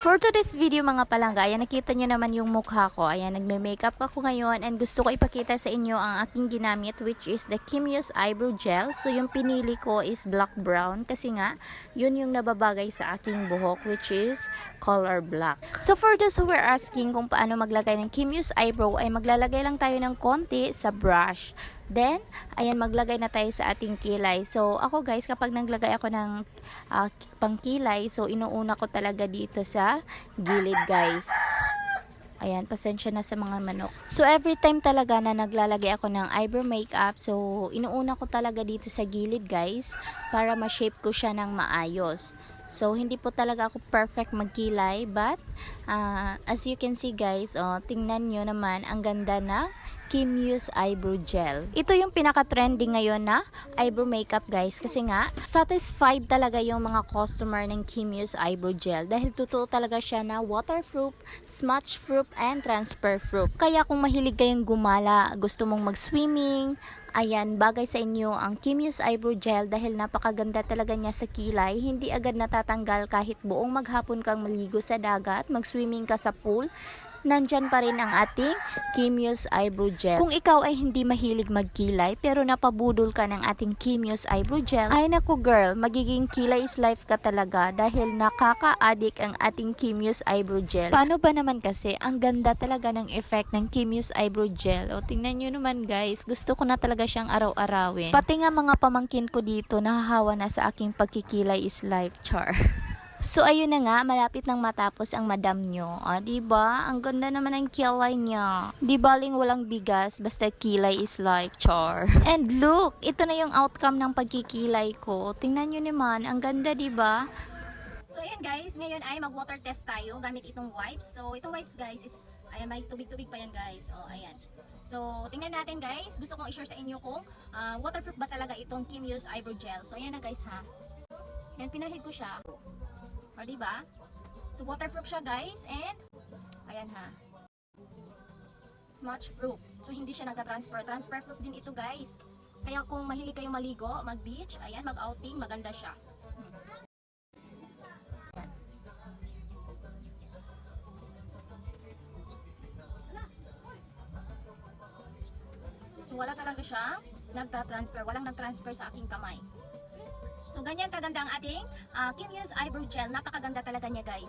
For today's video mga palangga, ayan nakita nyo naman yung mukha ko. Ayan, nagme-makeup ako ngayon and gusto ko ipakita sa inyo ang aking ginamit which is the Kimios Eyebrow Gel. So yung pinili ko is black brown kasi nga yun yung nababagay sa aking buhok which is color black. So for those who were asking kung paano maglagay ng Kimios Eyebrow ay maglalagay lang tayo ng konti sa brush. Then, ayan, maglagay na tayo sa ating kilay. So, ako guys, kapag naglagay ako ng ah, pangkilay, so inuuna ko talaga dito sa gilid guys. Ayan, pasensya na sa mga manok. So, every time talaga na naglalagay ako ng eyebrow makeup, so inuuna ko talaga dito sa gilid guys, para ma-shape ko siya ng maayos. So, hindi po talaga ako perfect magkilay, but ah, as you can see guys, oh, tingnan nyo naman, ang ganda na Kim Eyebrow Gel. Ito yung pinaka-trending ngayon na eyebrow makeup guys kasi nga satisfied talaga yung mga customer ng Kim Eyebrow Gel dahil totoo talaga siya na waterproof, smudge proof, and transfer proof. Kaya kung mahilig kayong gumala, gusto mong mag-swimming, Ayan, bagay sa inyo ang Kimios Eyebrow Gel dahil napakaganda talaga niya sa kilay. Hindi agad natatanggal kahit buong maghapon kang maligo sa dagat, mag-swimming ka sa pool. Nandyan pa rin ang ating Kimios Eyebrow Gel. Kung ikaw ay hindi mahilig magkilay pero napabudol ka ng ating Kimios Eyebrow Gel, ay naku girl, magiging kilay is life ka talaga dahil nakaka-addict ang ating Kimios Eyebrow Gel. Paano ba naman kasi, ang ganda talaga ng effect ng Kimios Eyebrow Gel. O tingnan nyo naman guys, gusto ko na talaga siyang araw-arawin. Pati nga mga pamangkin ko dito, nahahawa na sa aking pagkikilay is life char. So ayun na nga, malapit nang matapos ang madam nyo. Ah, 'di ba? Ang ganda naman ng kilay niya. Di baling walang bigas, basta kilay is like char. And look, ito na yung outcome ng pagkikilay ko. Tingnan nyo naman, ang ganda 'di ba? So ayan guys, ngayon ay mag-water test tayo gamit itong wipes. So itong wipes guys is, ayan may tubig-tubig pa yan guys. O ayan. So tingnan natin guys, gusto kong i-share sa inyo kung ah, waterproof ba talaga itong Kimios Eyebrow Gel. So ayan na guys ha. Yan, pinahid ko siya. O diba? So waterproof siya guys and ayan ha. Smudge proof. So hindi siya nagka-transfer. Transfer proof din ito guys. Kaya kung mahilig kayong maligo, mag-beach, ayan, mag-outing, maganda siya. So wala talaga siya nagta-transfer, walang nag-transfer sa aking kamay. So ganyan kaganda ang ating uh, Kim Hughes Eyebrow Gel, napakaganda talaga niya guys.